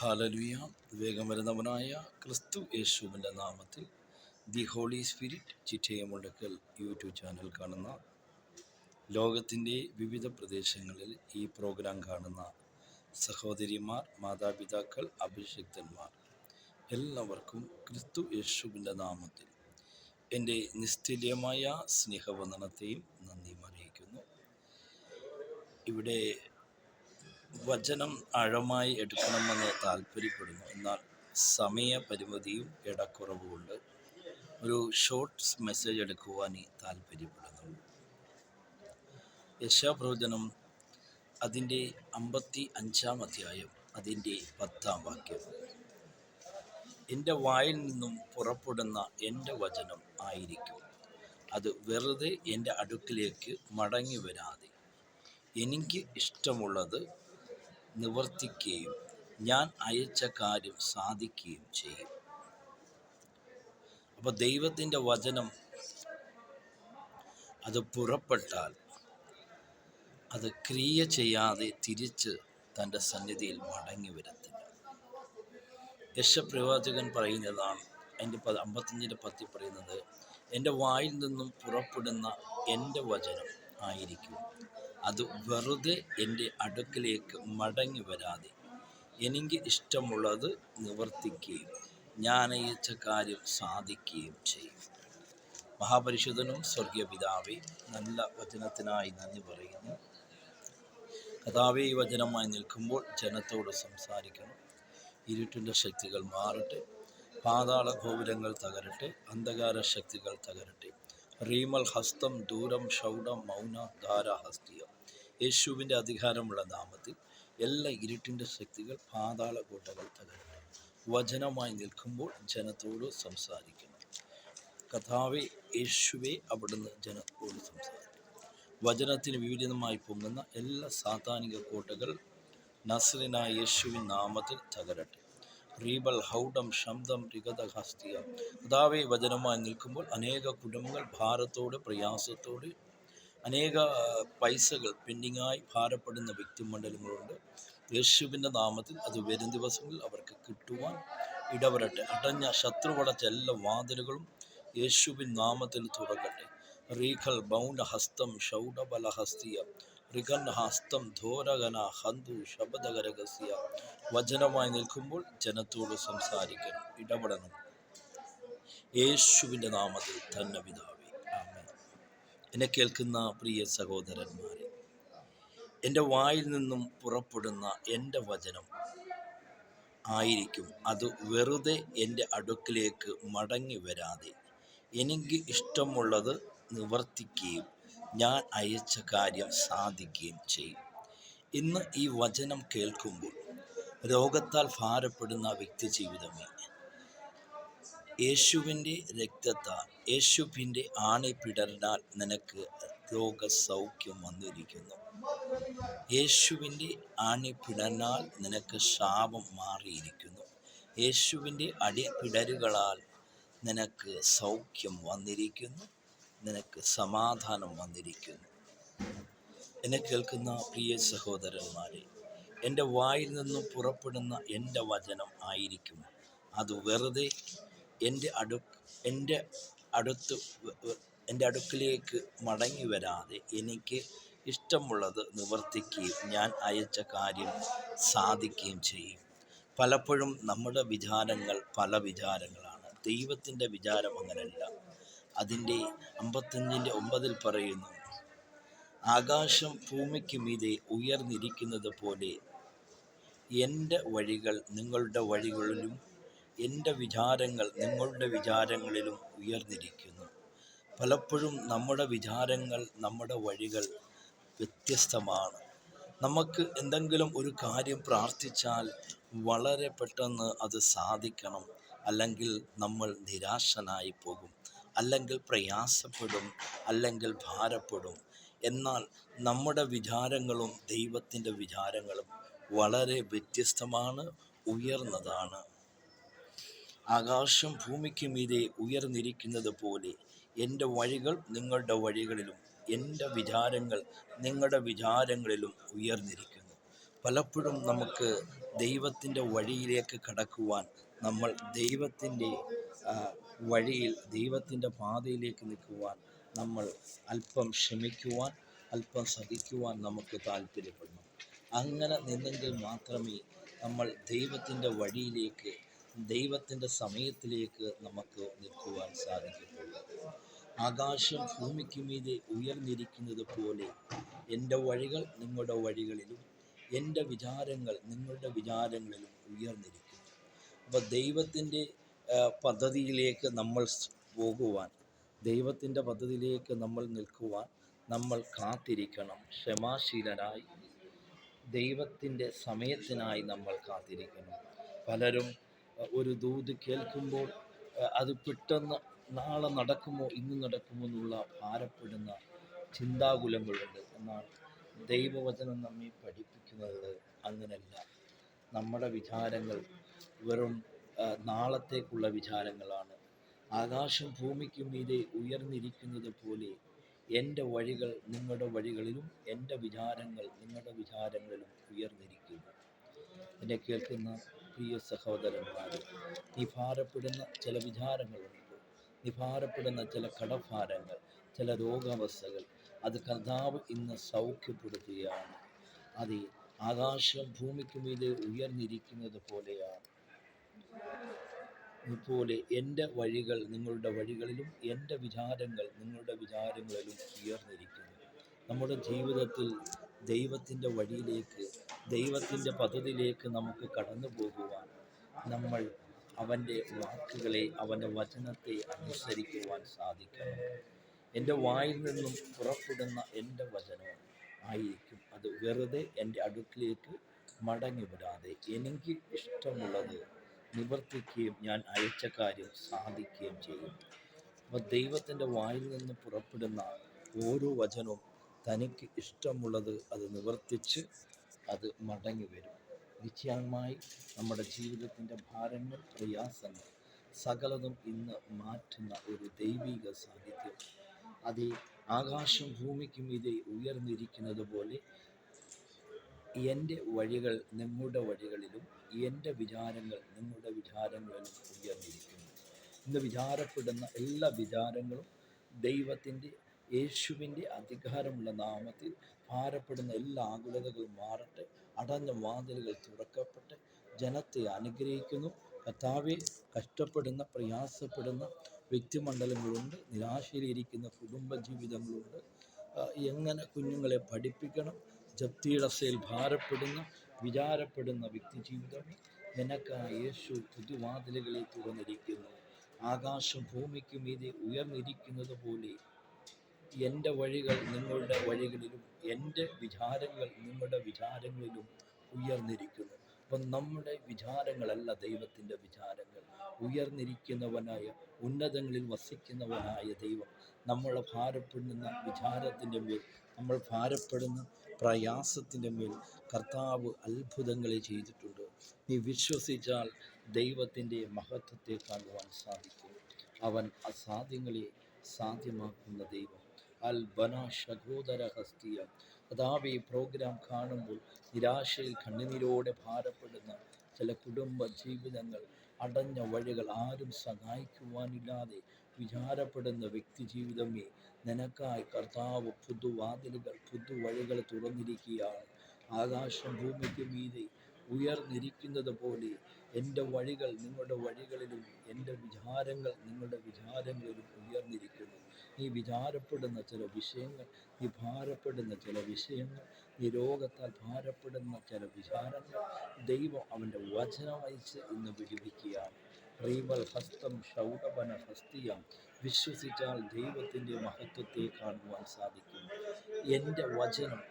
ഹാലലുയ. വേഗം വരുന്നവനായ ക്രിസ്തു യേശുവിന്റെ നാമത്തിൽ the Holy Spirit Chittayamundakkal YouTube channel കാണുന്ന ലോകത്തിന്റെ വിവിധ പ്രദേശങ്ങളിൽ ഈ പ്രോഗ്രാം കാണുന്ന സഹോദരിമാർ മാതാപിതാക്കൾ അഭിഷിക്തന്മാർ എല്ലാവർക്കും ക്രിസ്തു യേശുവിന്റെ നാമത്തിൽ എന്റെ നിസ്തുല്യമായ സ്നേഹവന്ദനത്തെയും നന്ദി അറിയിക്കുന്നു. ഇവിടെ വചനം ആഴമായി എടുക്കണമെന്ന് താല്പര്യപ്പെടുന്നു. എന്നാൽ സമയപരിമിതിയും ഇടക്കുറവുകൊണ്ട് ഒരു ഷോർട്ട് മെസ്സേജ് എടുക്കുവാൻ താല്പര്യപ്പെടുന്നു. യശാപ്രവചനം അതിന്റെ അമ്പത്തി അഞ്ചാം അധ്യായം അതിന്റെ പത്താം വാക്യം. എന്റെ വായിൽ നിന്നും പുറപ്പെടുന്ന എന്റെ വചനം ആയിരിക്കും. അത് വെറുതെ എന്റെ അടുക്കിലേക്ക് മടങ്ങി വരാതെ എനിക്ക് ഇഷ്ടമുള്ളത് നിവർത്തിക്കുകയും ഞാൻ അയച്ച കാര്യം സാധിക്കുകയും ചെയ്യും. അപ്പോൾ ദൈവത്തിന്റെ വചനം അത് പുറപ്പെട്ടാൽ അത് ക്രിയ ചെയ്യാതെ തിരിച്ച് തന്റെ സന്നിധിയിൽ മടങ്ങി വരത്തില്ല. യശപ്രവാചകൻ പറയുന്നതാണ് എന്റെ പ അമ്പത്തഞ്ചിന്റെ പത്തി പറയുന്നത് എന്റെ വായിൽ നിന്നും പുറപ്പെടുന്ന എന്റെ വചനം ആയിരിക്കും. അത് വെറുതെ എന്റെ അടുക്കിലേക്ക് മടങ്ങി വരാതെ. എനിക്ക് ഇഷ്ടമുള്ളത് നിവർത്തിക്കുകയും ഞാൻ കാര്യം സാധിക്കുകയും ചെയ്യും. മഹാപരിശുദ്ധനും സ്വർഗീയ പിതാവെ നല്ല വചനത്തിനായി നന്ദി പറയുന്നു. കഥാവേ ഈ വചനമായി നിൽക്കുമ്പോൾ ജനത്തോട് സംസാരിക്കണം. ഇരുട്ടിന്റെ ശക്തികൾ മാറട്ടെ. പാതാള ഗോപുരങ്ങൾ തകരട്ടെ. അന്ധകാര ശക്തികൾ തകരട്ടെ. റീമൽ ഹസ്തം ദൂരം ഷൗഡം മൗന ധാര ഹസ്തിയ. യേശുവിന്റെ അധികാരമുള്ള നാമത്തിൽ എല്ലാ ഇരുട്ടിന്റെ ശക്തികൾ പാതാള കോട്ടകൾ തകരട്ടെ വചനമായി നിൽക്കുമ്പോൾ ജനത്തോട് സംസാരിക്കണം. കഥാവെ യേശുവെ അവിടുന്ന് ജനത്തോട് സംസാരിക്കും വചനത്തിന് വിപരീതമായി പൊങ്ങുന്ന എല്ലാ സാത്താനിക കോട്ടകൾ നസ്രനായ യേശുവിൻ നാമത്തിൽ തകരട്ടെ. റീബൽ ഹൗഡം ശബ്ദം രിഗതഹസ്തിയ കഥാവെ വചനമായി നിൽക്കുമ്പോൾ അനേക കുടുംബങ്ങൾ ഭാരത്തോട് പ്രയാസത്തോട് അനേക പൈസകൾ പെൻഡിങ്ങായി ഭാരപ്പെടുന്ന വ്യക്തിമണ്ഡലങ്ങളുണ്ട്. യേശുവിന്റെ നാമത്തിൽ അത് വരും ദിവസങ്ങളിൽ അവർക്ക് കിട്ടുവാൻ ഇടവരട്ടെ. അടഞ്ഞ ശത്രുവടച്ച എല്ലാ വാതിലുകളും യേശുവിൻ നാമത്തിൽ തുറക്കട്ടെ. റീഖൽ ബൗണ്ട ഹസ്തം ഷൗഡബല ഹസ്തിയ റിഖൻ ഹസ്തം ധോരകന ഹന്തു ശബദകരകസ്യ. വചനമായി നിൽക്കുമ്പോൾ ജനത്തോട് സംസാരിക്കണം ഇടപെടണം. യേശുവിന്റെ നാമത്തിൽ തന്നെ പിതാവി. എന്നെ കേൾക്കുന്ന പ്രിയ സഹോദരന്മാരെ എന്റെ വായിൽ നിന്നും പുറപ്പെടുന്ന എന്റെ വചനം ആയിരിക്കും. അത് വെറുതെ എന്റെ അടുക്കിലേക്ക് മടങ്ങി വരാതെ എനിക്ക് ഇഷ്ടമുള്ളത് നിവർത്തിക്കുകയും ഞാൻ അയച്ച കാര്യം സാധിക്കുകയും ചെയ്യും. ഇന്ന് ഈ വചനം കേൾക്കുമ്പോൾ രോഗത്താൽ ഭാരപ്പെടുന്ന വ്യക്തി ജീവിതമേ യേശുവിന്റെ രക്തത്താൽ യേശുവിന്റെ ആണിപ്പിടറിനാൽ നിനക്ക് രോഗസൗഖ്യം വന്നിരിക്കുന്നു. യേശുവിന്റെ ആണിപ്പിടനാൽ നിനക്ക് ശാപം മാറിയിരിക്കുന്നു. യേശുവിന്റെ അടിപ്പിടരുകളാൽ നിനക്ക് സൗഖ്യം വന്നിരിക്കുന്നു. നിനക്ക് സമാധാനം വന്നിരിക്കുന്നു. എന്നെ കേൾക്കുന്ന പ്രിയ സഹോദരന്മാരെ എന്റെ വായിൽ നിന്നും പുറപ്പെടുന്ന എന്റെ വചനം ആയിരിക്കും. അത് വെറുതെ എന്റെ അടു എന്റെ അടുത്ത് എന്റെ അടുക്കിലേക്ക് മടങ്ങി വരാതെ എനിക്ക് ഇഷ്ടമുള്ളത് നിവർത്തിക്കുകയും ഞാൻ അയച്ച കാര്യം സാധിക്കുകയും ചെയ്യും. പലപ്പോഴും നമ്മുടെ വിചാരങ്ങൾ പല വിചാരങ്ങളാണ്. ദൈവത്തിന്റെ വിചാരം അങ്ങനെയല്ല അതിന്റെ അമ്പത്തഞ്ചിന്റെ ഒമ്പതിൽ പറയുന്നു ആകാശം ഭൂമിക്ക് മീതെ ഉയർന്നിരിക്കുന്നത് പോലെ എന്റെ വഴികൾ നിങ്ങളുടെ വഴികളിലും എന്റെ വിചാരങ്ങൾ നിങ്ങളുടെ വിചാരങ്ങളിലും ഉയർന്നിരിക്കുന്നു. പലപ്പോഴും നമ്മുടെ വിചാരങ്ങൾ നമ്മുടെ വഴികൾ വ്യത്യസ്തമാണ്. നമുക്ക് എന്തെങ്കിലും ഒരു കാര്യം പ്രാർത്ഥിച്ചാൽ വളരെ പെട്ടെന്ന് അത് സാധിക്കണം അല്ലെങ്കിൽ നമ്മൾ നിരാശനായി പോകും. അല്ലെങ്കിൽ പ്രയാസപ്പെടും അല്ലെങ്കിൽ ഭാരപ്പെടും. എന്നാൽ നമ്മുടെ വിചാരങ്ങളും ദൈവത്തിന്റെ വിചാരങ്ങളും വളരെ വ്യത്യസ്തമാണ് ഉയർന്നതാണ്. ആകാശം ഭൂമിക്ക് മീതെ ഉയർന്നിരിക്കുന്നത് പോലെ എന്റെ വഴികൾ നിങ്ങളുടെ വഴികളിലും എന്റെ വിചാരങ്ങൾ നിങ്ങളുടെ വിചാരങ്ങളിലും ഉയർന്നിരിക്കുന്നു. പലപ്പോഴും നമുക്ക് ദൈവത്തിന്റെ വഴിയിലേക്ക് കടക്കുവാൻ നമ്മൾ ദൈവത്തിന്റെ വഴിയിൽ ദൈവത്തിന്റെ പാതയിലേക്ക് നിൽക്കുവാൻ നമ്മൾ അല്പം ക്ഷമിക്കുവാൻ അല്പം സഹിക്കുവാൻ നമുക്ക് താല്പര്യപ്പെടണം അങ്ങനെ നിന്നെങ്കിൽ മാത്രമേ നമ്മൾ ദൈവത്തിന്റെ വഴിയിലേക്ക് ദൈവത്തിന്റെ സമയത്തിലേക്ക് നമുക്ക് നിൽക്കുവാൻ സാധിക്കത്തുള്ളൂ. ആകാശം ഭൂമിക്ക് മീതെ ഉയർന്നിരിക്കുന്നത് പോലെ എന്റെ വഴികൾ നിങ്ങളുടെ വഴികളിലും എന്റെ വിചാരങ്ങൾ നിങ്ങളുടെ വിചാരങ്ങളിലും ഉയർന്നിരിക്കുന്നു. അപ്പോൾ ദൈവത്തിന്റെ പദ്ധതിയിലേക്ക് നമ്മൾ പോകുവാൻ ദൈവത്തിന്റെ പദ്ധതിയിലേക്ക് നമ്മൾ നിൽക്കുവാൻ നമ്മൾ കാത്തിരിക്കണം. ക്ഷമാശീലരായി ദൈവത്തിന്റെ സമയത്തിനായി നമ്മൾ കാത്തിരിക്കണം. പലരും ഒരു ദൂത് കേൾക്കുമ്പോൾ അത് പെട്ടെന്ന് നാളെ നടക്കുമോ ഇന്ന് നടക്കുമോ എന്നുള്ള ഭാരപ്പെടുന്ന ചിന്താകുലങ്ങളുണ്ട്. എന്നാൽ ദൈവവചനം നമ്മെ പഠിപ്പിക്കുന്നത് അങ്ങനെയല്ല. നമ്മുടെ വിചാരങ്ങൾ വെറും നാളത്തേക്കുള്ള വിചാരങ്ങളാണ്. ആകാശം ഭൂമിക്ക് മീതെ ഉയർന്നിരിക്കുന്നത് പോലെ എന്റെ വഴികൾ നിങ്ങളുടെ വഴികളിലും എന്റെ വിചാരങ്ങൾ നിങ്ങളുടെ വിചാരങ്ങളിലും ഉയർന്നിരിക്കുന്നു. എന്നെ കേൾക്കുന്ന പ്രിയ സഹോദരന്മാർ നീ ഭാരപ്പെടുന്ന ചില വിചാരങ്ങളുണ്ട്. നീ ഭാരപ്പെടുന്ന ചില കടഭാരങ്ങൾ ചില രോഗാവസ്ഥകൾ അത് കർത്താവ് ഇന്ന് സൗഖ്യപ്പെടുത്തുകയാണ്. അത് ആകാശം ഭൂമിക്ക് മീതെ ഉയർന്നിരിക്കുന്നത് പോലെയാണ്. ഇതുപോലെ എന്റെ വഴികൾ നിങ്ങളുടെ വഴികളിലും എന്റെ വിചാരങ്ങൾ നിങ്ങളുടെ വിചാരങ്ങളിലും ഉയർന്നിരിക്കുന്നു. നമ്മുടെ ജീവിതത്തിൽ ദൈവത്തിന്റെ വഴിയിലേക്ക് ദൈവത്തിന്റെ പദ്ധതിയിലേക്ക് നമുക്ക് കടന്നു പോകുവാൻ നമ്മൾ അവന്റെ വാക്കുകളെ അവന്റെ വചനത്തെ അനുസരിക്കുവാൻ സാധിക്കണം. എന്റെ വായിൽ നിന്നും പുറപ്പെടുന്ന എന്റെ വചനം ആയിരിക്കും. അത് വെറുതെ എന്റെ അടുക്കിലേക്ക് മടങ്ങി വരാതെ എനിക്ക് ഇഷ്ടമുള്ളത് നിവർത്തിക്കുകയും ഞാൻ അയച്ച കാര്യം സാധിക്കുകയും ചെയ്യും. അപ്പോൾ ദൈവത്തിന്റെ വായിൽ നിന്ന് പുറപ്പെടുന്ന ഓരോ വചനവും തനിക്ക് ഇഷ്ടമുള്ളത് അത് നിവർത്തിച്ച് അത് മടങ്ങി വരും. നിശ്ചയമായി നമ്മുടെ ജീവിതത്തിന്റെ ഭാരങ്ങൾ പ്രയാസങ്ങൾ സകലതും ഇന്ന് മാറ്റുന്ന ഒരു ദൈവിക സാന്നിധ്യം. അത് ആകാശം ഭൂമിക്കും മീതെ ഉയർന്നിരിക്കുന്നത് പോലെ എന്റെ വഴികൾ നിങ്ങളുടെ വഴികളിലും എന്റെ വിചാരങ്ങൾ നിങ്ങളുടെ വിചാരങ്ങളിലും ഉയർന്നിരിക്കുന്നു. ഇന്ന് വിചാരപ്പെടുന്ന എല്ലാ വിചാരങ്ങളും ദൈവത്തിന്റെ യേശുവിന്റെ അധികാരമുള്ള നാമത്തിൽ ഭാരപ്പെടുന്ന എല്ലാ ആകുലതകളും മാറട്ടെ. അടഞ്ഞ വാതിലുകൾ തുറക്കപ്പെട്ട് ജനത്തെ അനുഗ്രഹിക്കുന്നു. കർത്താവെ കഷ്ടപ്പെടുന്ന പ്രയാസപ്പെടുന്ന വ്യക്തിമണ്ഡലങ്ങളുണ്ട് നിരാശയിലിരിക്കുന്ന കുടുംബജീവിതങ്ങളുണ്ട്. ജീവിതങ്ങളുണ്ട് എങ്ങനെ കുഞ്ഞുങ്ങളെ പഠിപ്പിക്കണം? ജപ്തിയിടസയിൽ ഭാരപ്പെടുന്ന വിചാരപ്പെടുന്ന വ്യക്തിജീവിതമേ നിനക്കായി യേശു പുതുവാതിലുകളെ തുറന്നിരിക്കുന്നു. ആകാശം ഭൂമിക്ക് മീതെ ഉയർന്നിരിക്കുന്നത് പോലെ എന്റെ വഴികൾ നിങ്ങളുടെ വഴികളിലും എന്റെ വിചാരങ്ങൾ നിങ്ങളുടെ വിചാരങ്ങളിലും ഉയർന്നിരിക്കുന്നു. അപ്പം നമ്മുടെ വിചാരങ്ങളല്ല ദൈവത്തിന്റെ വിചാരങ്ങൾ. ഉയർന്നിരിക്കുന്നവനായ ഉന്നതങ്ങളിൽ വസിക്കുന്നവനായ ദൈവം നമ്മളെ ഭാരപ്പെടുന്ന വിചാരത്തിന്റെ മേൽ നമ്മൾ ഭാരപ്പെടുന്ന പ്രയാസത്തിന്റെ മേൽ കർത്താവ് അത്ഭുതങ്ങളെ ചെയ്തിട്ടുണ്ട്. നീ വിശ്വസിച്ചാൽ ദൈവത്തിന്റെ മഹത്വത്തെ കാണുവാൻ സാധിക്കും. അവൻ അസാധ്യങ്ങളെ സാധ്യമാക്കുന്ന ദൈവം. അൽ ബന ശകോദര ഹസ്തിയ ഈ പ്രോഗ്രാം കാണുമ്പോൾ നിരാശയിൽ കണ്ണുനീരോടെ ഭാരപ്പെടുന്ന ചില കുടുംബ ജീവിതങ്ങൾ അടഞ്ഞ വഴികൾ ആരും സഹായിക്കുവാനില്ലാതെ വിചാരപ്പെടുന്ന വ്യക്തി ജീവിതമേ നിനക്കായി കർത്താവ് പുതുവാതിലുകൾ പുതുവഴികൾ തുറന്നിരിക്കുകയാണ്. ആകാശം ഭൂമിക്ക് മീതെ ഉയർന്നിരിക്കുന്നത് പോലെ എന്റെ വഴികൾ നിങ്ങളുടെ വഴികളിലും എന്റെ വിചാരങ്ങൾ നിങ്ങളുടെ വിചാരങ്ങളിലും ഉയർന്നിരിക്കുന്നു. നീ വിചാരപ്പെടുന്ന ചില വിഷയങ്ങൾ നീ ഭാരപ്പെടുന്ന ചില വിഷയങ്ങൾ നീ രോഗത്താൽ ഭാരപ്പെടുന്ന ചില വിചാരങ്ങൾ ദൈവം അവന്റെ വചനം അയച്ച് ഇന്ന് വിടുവിക്കുകയാണ്. റീവൽ ഹസ്തം ഷൗഡപന ഹസ്തിയം വിശ്വസിച്ചാൽ ദൈവത്തിന്റെ മഹത്വത്തെ കാണുവാൻ സാധിക്കും. എന്റെ വചനം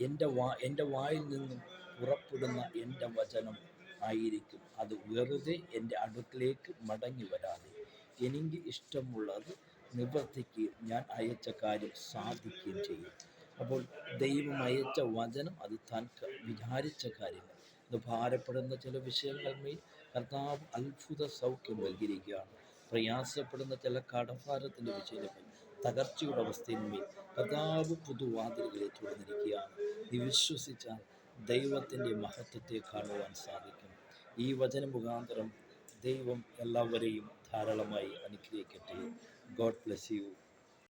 എന്റെ വാ എന്റെ വായിൽ നിന്നും പുറപ്പെടുന്ന എന്റെ വചനം ആയിരിക്കും. അത് വെറുതെ എന്റെ അടുക്കിലേക്ക് മടങ്ങി വരാതെ. എനിക്ക് ഇഷ്ടമുള്ളത് നിവർത്തിക്കുകയും ഞാൻ അയച്ച കാര്യം സാധിക്കുകയും ചെയ്യും. അപ്പോൾ ദൈവം അയച്ച വചനം അത് താൻ വിചാരിച്ച കാര്യങ്ങൾ. ഇത് ഭാരപ്പെടുന്ന ചില വിഷയങ്ങൾ മേൽ കർത്താവ് അത്ഭുത സൗഖ്യം നൽകിയിരിക്കുകയാണ്. പ്രയാസപ്പെടുന്ന ചില കടഭാരത്തിന്റെ വിഷയത്തിൽ തകർച്ചയുടെ അവസ്ഥയിന്മേൽ കർത്താവ് പുതുവാതിലുകളെ തുറന്നിരിക്കുകയാണ്. നീ വിശ്വസിച്ചാൽ ദൈവത്തിന്റെ മഹത്വത്തെ കാണുവാൻ സാധിക്കും. ഈ വചന മുഖാന്തരം ദൈവം എല്ലാവരെയും ധാരാളമായി അനുഗ്രഹിക്കട്ടെ. God bless you.